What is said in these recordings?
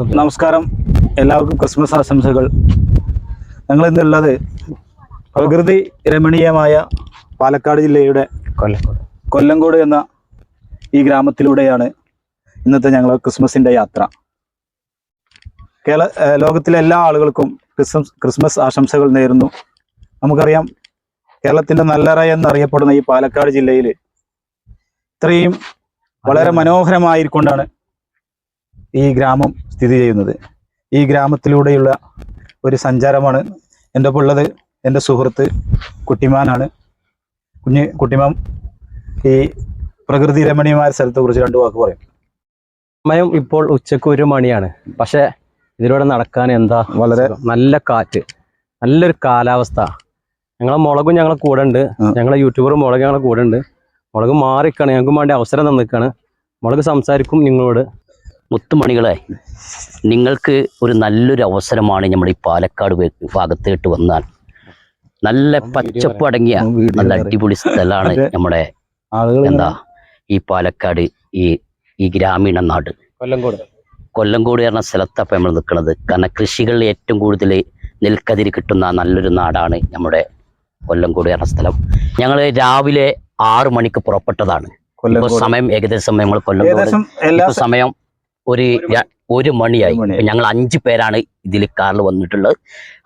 നമസ്കാരം. എല്ലാവർക്കും ക്രിസ്മസ് ആശംസകൾ. ഞങ്ങൾ ഇന്നുള്ളത് പ്രകൃതി രമണീയമായ പാലക്കാട് ജില്ലയുടെ കൊല്ലംകോട്. കൊല്ലങ്കോട് എന്ന ഈ ഗ്രാമത്തിലൂടെയാണ് ഇന്നത്തെ ഞങ്ങൾ ക്രിസ്മസിന്റെ യാത്ര. കേരള ലോകത്തിലെ എല്ലാ ആളുകൾക്കും ക്രിസ്മസ് ക്രിസ്മസ് ആശംസകൾ നേരുന്നു. നമുക്കറിയാം കേരളത്തിന്റെ നല്ലറ എന്നറിയപ്പെടുന്ന ഈ പാലക്കാട് ജില്ലയിൽ ഇത്രയും വളരെ മനോഹരമായിക്കൊണ്ടാണ് ഈ ഗ്രാമം സ്ഥിതി ചെയ്യുന്നത്. ഈ ഗ്രാമത്തിലൂടെയുള്ള ഒരു സഞ്ചാരമാണ് എന്റെ ഒപ്പം ഉള്ളത് എന്റെ സുഹൃത്ത് കുട്ടിമാനാണ്. കുഞ്ഞ് കുട്ടിമാം ഈ പ്രകൃതി രമണീയമായ സ്ഥലത്തെ കുറിച്ച് രണ്ടു വാക്ക് പറയും. സമയം ഇപ്പോൾ ഉച്ചയ്ക്ക് ഒരു മണിയാണ്. പക്ഷേ ഇതിലൂടെ നടക്കാൻ എന്താ വളരെ നല്ല കാറ്റ് നല്ലൊരു കാലാവസ്ഥ. ഞങ്ങളെ മുളകും ഞങ്ങളെ കൂടെ ഉണ്ട്. ഞങ്ങളെ യൂട്യൂബറും മുളക് ഞങ്ങളെ കൂടെ ഉണ്ട്. മുളക് മാറിക്കാണ്. ഞങ്ങൾക്ക് വേണ്ടി അവസരം തന്നിക്കാണ്. മുളക് സംസാരിക്കും നിങ്ങളോട്. മുത്തുമണികളെ നിങ്ങൾക്ക് ഒരു നല്ലൊരു അവസരമാണ് നമ്മൾ ഈ പാലക്കാട് ഭാഗത്തേട്ട് വന്നാൽ. നല്ല പച്ചപ്പ് അടങ്ങിയ നല്ല അടിപൊളി സ്ഥലമാണ് നമ്മുടെ എന്താ ഈ പാലക്കാട് ഈ ഈ ഗ്രാമീണ നാട്. കൊല്ലംകോട്. കൊല്ലങ്കോട് എന്ന സ്ഥലത്താണ് നമ്മൾ നിൽക്കുന്നത് കാരണം കൃഷികളിൽ ഏറ്റവും കൂടുതൽ നെൽക്കതിര് കിട്ടുന്ന നല്ലൊരു നാടാണ് നമ്മുടെ കൊല്ലംകോട് എന്ന സ്ഥലം. ഞങ്ങൾ രാവിലെ ആറു മണിക്ക് പുറപ്പെട്ടതാണ്. സമയം ഏകദേശം നമ്മൾ കൊല്ലങ്കോട് എല്ലാ സമയം ഒരു ഒരു മണിയായി. ഞങ്ങൾ അഞ്ചു പേരാണ് ഇതിൽ കാറിൽ വന്നിട്ടുള്ളത്.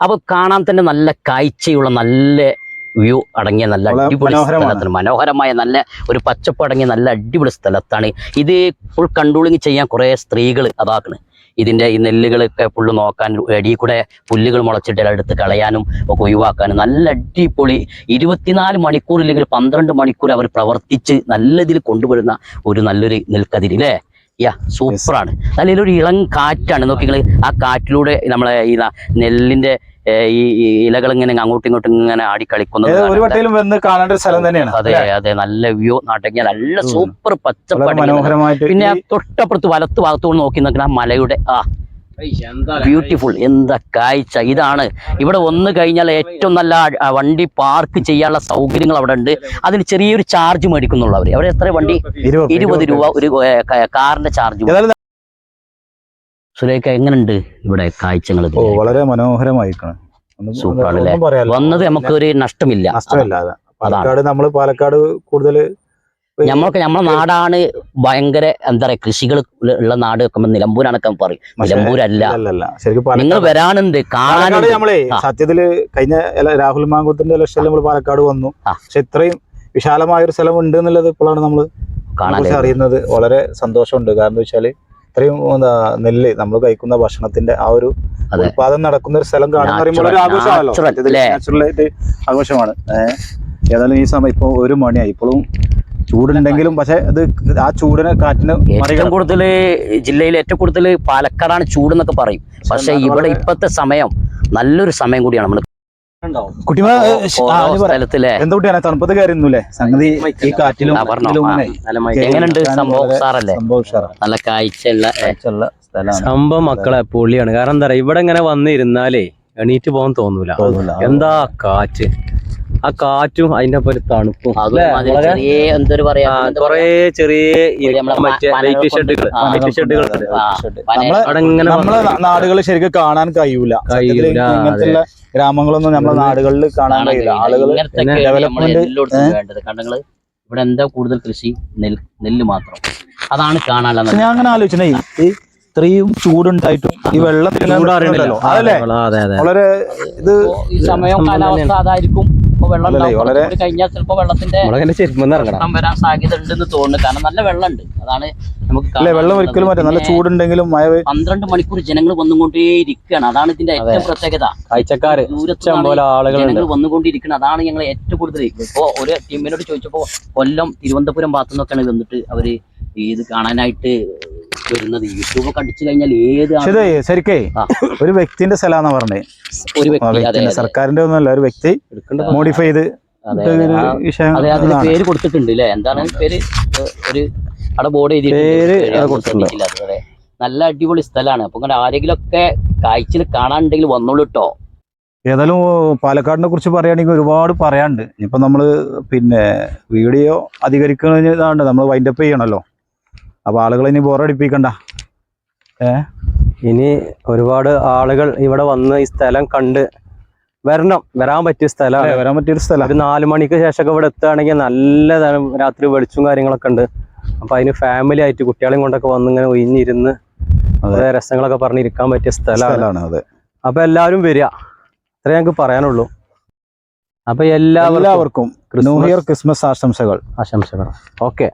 അപ്പൊ കാണാൻ തന്നെ നല്ല കാഴ്ചയുള്ള നല്ല വ്യൂ അടങ്ങിയ നല്ല അടിപൊളി. സ്ഥലത്താണ്. മനോഹരമായ നല്ല ഒരു പച്ചപ്പ് അടങ്ങിയ നല്ല അടിപൊളി സ്ഥലത്താണ്. ഇത് ഫുൾ കൺട്രോളിങ് ചെയ്യാൻ കുറെ സ്ത്രീകൾ അതാക്കണ്. ഇതിന്റെ ഈ നെല്ലുകളൊക്കെ ഫുള്ള് നോക്കാൻ അടിയിൽ കൂടെ പുല്ലുകൾ മുളച്ചിട്ട് എടുത്ത് കളയാനും ഒക്കെ ഒഴിവാക്കാനും നല്ല അടിപൊളി ഇരുപത്തിനാല് മണിക്കൂർ ഇല്ലെങ്കിൽ പന്ത്രണ്ട് മണിക്കൂർ അവർ പ്രവർത്തിച്ച് നല്ല ഇതിൽ കൊണ്ടുവരുന്ന ഒരു നല്ലൊരു നെൽക്കതിരി അല്ലേ യാ സൂപ്പറാണ് നല്ലൊരു ഇളം കാറ്റാണ്. നോക്കി നിങ്ങൾ ആ കാറ്റിലൂടെ നമ്മളെ ഈ നെല്ലിന്റെ ഈ ഇലകൾ ഇങ്ങനെ അങ്ങോട്ടും ഇങ്ങോട്ടും ഇങ്ങനെ ആടി കളിക്കുന്നത് ഒരു കാണാൻ വട്ടയിലും വന്ന് കാണേണ്ട ഒരു സ്ഥലം തന്നെയാണ് അതെ അതെ. നല്ല വ്യൂ നാട്ടങ്ങ നല്ല സൂപ്പർ പച്ചപ്പാട് പിന്നെ തൊട്ടപ്പുറത്ത് വലത്ത് ഭാഗത്തോട് നോക്കി നിൽക്കുന്ന ആ മലയുടെ ആ ബ്യൂട്ടിഫുൾ എന്താ കാഴ്ച? ഇതാണ്. ഇവിടെ വന്നു കഴിഞ്ഞാൽ ഏറ്റവും നല്ല വണ്ടി പാർക്ക് ചെയ്യാനുള്ള സൗകര്യങ്ങൾ അവിടെ ഉണ്ട്. അതിന് ചെറിയൊരു ചാർജ് മേടിക്കുന്നുള്ളൂ അവർ അവിടെ എത്ര വണ്ടി? ഇരുപത് രൂപ ഒരു കാറിന്റെ ചാർജ് സുരേഖ എങ്ങനെയുണ്ട് ഇവിടെ കാഴ്ചകൾ വളരെ മനോഹരമായി സൂപ്പറാണ്? വന്നത് നമുക്ക് ഒരു നഷ്ടമില്ല നമ്മൾ പാലക്കാട് കൂടുതൽ നമ്മൾക്ക് നമ്മളെ നാടാണ് ഭയങ്കര എന്താ പറയാ കൃഷികൾ ഉള്ള നാട് വെക്കുമ്പോ നിലമ്പൂരാണൊക്കെ പറയും. നിലമ്പൂരല്ല. നിങ്ങൾ വരാനുണ്ട് കാണാനുണ്ട്. നമ്മളെ. സത്യത്തിൽ കഴിഞ്ഞ രാഹുൽ മാങ്കുത്തിന്റെ ഇലക്ഷനിൽ നമ്മൾ പാലക്കാട് വന്നു. പക്ഷെ ഇത്രയും വിശാലമായ ഒരു സ്ഥലം ഉണ്ട് എന്നുള്ളത് ഇപ്പോഴാണ് നമ്മൾ കാണാൻ അറിയുന്നത്. വളരെ സന്തോഷമുണ്ട്. കാരണം വെച്ചാൽ ഇത്രയും എന്താ നെല്ല് നമ്മൾ കഴിക്കുന്ന ഭക്ഷണത്തിന്റെ ആ ഒരു. ഉത്പാദനം നടക്കുന്ന ഒരു സ്ഥലം കാണുന്ന പറയുമ്പോൾ ഒരു ആഘോഷമാണല്ലോ. ആഘോഷമാണ്. ഏതായാലും ഈ സമയം ഇപ്പൊ ഒരു മണിയായി. ഇപ്പോഴും ചൂടുണ്ടെങ്കിലും പക്ഷെ അത് ആ ചൂടിനെ കാറ്റിന് ഏറ്റവും കൂടുതൽ ജില്ലയിൽ ഏറ്റവും കൂടുതൽ പാലക്കാടാണ് ചൂടെന്നൊക്കെ പറയും. പക്ഷെ ഇവിടെ ഇപ്പത്തെ സമയം നല്ലൊരു സമയം കൂടിയാണ് നമ്മൾ കുട്ടിമ സ്ഥലത്തിലെ. എന്താ കുട്ടിയാണ്? തണുപ്പത്ത് കയറിയിരുന്നുല്ലേ സംഗതി ഈ കാറ്റിലും എങ്ങനെയുണ്ട്? സംഭവം സാറല്ലേ. നല്ല കാഴ്ചയുള്ള സംഭവം മക്കളെ പൊളിയാണ്. കാരണം എന്താ പറയാ ഇവിടെ ഇങ്ങനെ വന്നിരുന്നാലേ എണീറ്റ് പോകാൻ തോന്നൂല. എന്താ കാറ്റ്? ആ കാറ്റും അതിന്റെ ഒപ്പം ഒരു തണുപ്പും. എന്തൊരു പറയാ കൊറേ ചെറിയ മറ്റേ ലൈറ്റ് ലൈറ്റ് നമ്മളെ നാടുകൾ ശരിക്കും കാണാൻ കഴിയൂല. കഴിയൂല, ഇങ്ങനത്തെ ഗ്രാമങ്ങളൊന്നും നമ്മളെ നാടുകളിൽ കാണാൻ കഴിയില്ല. ആളുകൾ ഡെവലപ്മെന്റ് ഇവിടെ എന്താ കൂടുതൽ കൃഷി? നെൽ നെല്ല് മാത്രം. അതാണ് കാണാനുള്ളത് ഞാൻ അങ്ങനെ ആലോചിച്ചേ ഈ ഇത്രയും ചൂടുണ്ടായിട്ടും ഈ വെള്ളം അതല്ലേ? അതെ അതെ. വളരെ ഇത് സമയം കാലാവസ്ഥ അതായിരിക്കും. ഇപ്പൊ വെള്ളം കഴിഞ്ഞാൽ ചിലപ്പോ വെള്ളത്തിന്റെ പ്രശ്നം വരാൻ സാധ്യത ഉണ്ടെന്ന് തോന്നുന്നു. കാരണം നല്ല വെള്ളമുണ്ട്. അതാണ് നമുക്ക് വെള്ളം. ഒരിക്കലും നല്ല ചൂടുണ്ടെങ്കിലും മഴ പന്ത്രണ്ട് മണിക്കൂർ ജനങ്ങൾ വന്നുകൊണ്ടേ ഇരിക്കുകയാണ് അതാണ് ഇതിന്റെ ഏറ്റവും പ്രത്യേകത. കാഴ്ചക്കാര് ജനങ്ങൾ വന്നുകൊണ്ടിരിക്കുന്നത്. അതാണ് ഞങ്ങൾ ഏറ്റവും കൂടുതൽ ഇപ്പോ ഒരു ടീമിനോട് ചോദിച്ചപ്പോ കൊല്ലം തിരുവനന്തപുരം ഭാഗത്തു നിന്നൊക്കെയാണ് വന്നിട്ട് അവർ ഇത് കാണാനായിട്ട് വരുന്നത്. യൂട്യൂബ് ഒക്കെ അടിച്ചു കഴിഞ്ഞാൽ ഏത് ശരിക്കേ ഒരു വ്യക്തിന്റെ സ്ഥലമാണെന്നാ പറഞ്ഞേ. ഒരു വ്യക്തി സർക്കാരിന്റെ ഒന്നുമല്ല ഒരു വ്യക്തി മോഡിഫൈ ചെയ്ത് അതെ അതിന് പേര് കൊടുത്തിട്ടുണ്ട് അല്ലേ എന്താണ് പേര്? ഒരു അവിടെ ബോർഡ് എഴുതിയിട്ടുണ്ട്. നല്ല അടിപൊളി സ്ഥലമാണ്. അപ്പൊ ഇങ്ങനെ ആരെങ്കിലും ഒക്കെ കാഴ്ചയിൽ കാണാനുണ്ടെങ്കിൽ വന്നോളൂ കേട്ടോ ഏതായാലും പാലക്കാടിനെ കുറിച്ച് പറയുകയാണെങ്കിൽ ഒരുപാട് പറയാനുണ്ട്. ഇപ്പൊ നമ്മൾ പിന്നെ വീഡിയോ അധികരിക്കുന്നതാണ് നമ്മൾ വൈൻഡപ്പ് ചെയ്യണല്ലോ. അപ്പൊ ആളുകളെ ഇനി ബോറടിപ്പിക്കണ്ട ഏ? ഇനി ഒരുപാട് ആളുകൾ ഇവിടെ വന്ന് ഈ സ്ഥലം കണ്ട് വരണം. വരാൻ പറ്റിയ സ്ഥലമാണ്. വരാൻ പറ്റിയൊരു സ്ഥലം. ഒരു നാല് മണിക്ക് ശേഷമൊക്കെ ഇവിടെ എത്തുകയാണെങ്കിൽ നല്ല തരം രാത്രി വെളിച്ചും കാര്യങ്ങളൊക്കെ ഉണ്ട്. അപ്പൊ അതിന് ഫാമിലി ആയിട്ട് കുട്ടികളെയും കൊണ്ടൊക്കെ വന്ന് ഇങ്ങനെ ഒഴിഞ്ഞിരുന്ന് അതെ. രസങ്ങളൊക്കെ പറഞ്ഞിരിക്കാൻ പറ്റിയ സ്ഥലമാണ്. അതെ. അപ്പൊ എല്ലാവരും വരിക. അത്രേ ഞങ്ങൾക്ക് പറയാനുള്ളൂ. അപ്പൊ എല്ലാവർക്കും ന്യൂ ഇയർ ക്രിസ്മസ് ആശംസകൾ. ആശംസകൾ. ഓക്കെ.